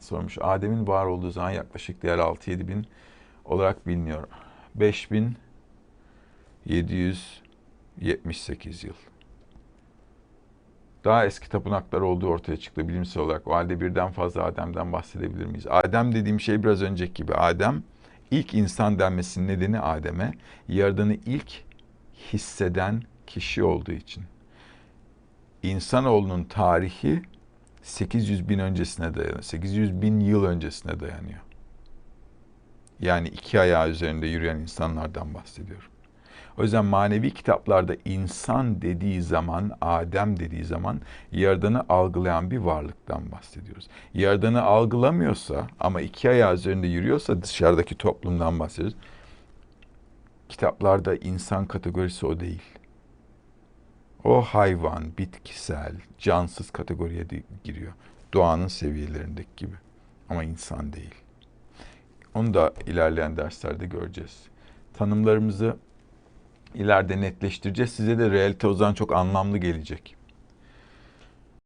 sormuş. Adem'in var olduğu zaman yaklaşık değer 6-7 bin olarak biliniyor. 5778 yıl. Daha eski tapınaklar olduğu ortaya çıktı bilimsel olarak. O halde birden fazla Adem'den bahsedebilir miyiz? Adem dediğim şey biraz önceki gibi. Adem, ilk insan denmesinin nedeni Adem'e, Yaradan'ı ilk hisseden kişi olduğu için. İnsanoğlunun tarihi 800 bin öncesine dayanıyor. 800 bin yıl öncesine dayanıyor. Yani iki ayağı üzerinde yürüyen insanlardan bahsediyorum. O yüzden manevi kitaplarda insan dediği zaman, Adem dediği zaman Yaradan'ı algılayan bir varlıktan bahsediyoruz. Yaradan'ı algılamıyorsa ama iki ayağı üzerinde yürüyorsa dışarıdaki toplumdan bahsediyoruz. Kitaplarda insan kategorisi o değil. O hayvan, bitkisel, cansız kategoriye de giriyor. Doğanın seviyelerindeki gibi. Ama insan değil. Onu da ilerleyen derslerde göreceğiz. Tanımlarımızı ileride netleştireceğiz. Size de realite o zaman çok anlamlı gelecek.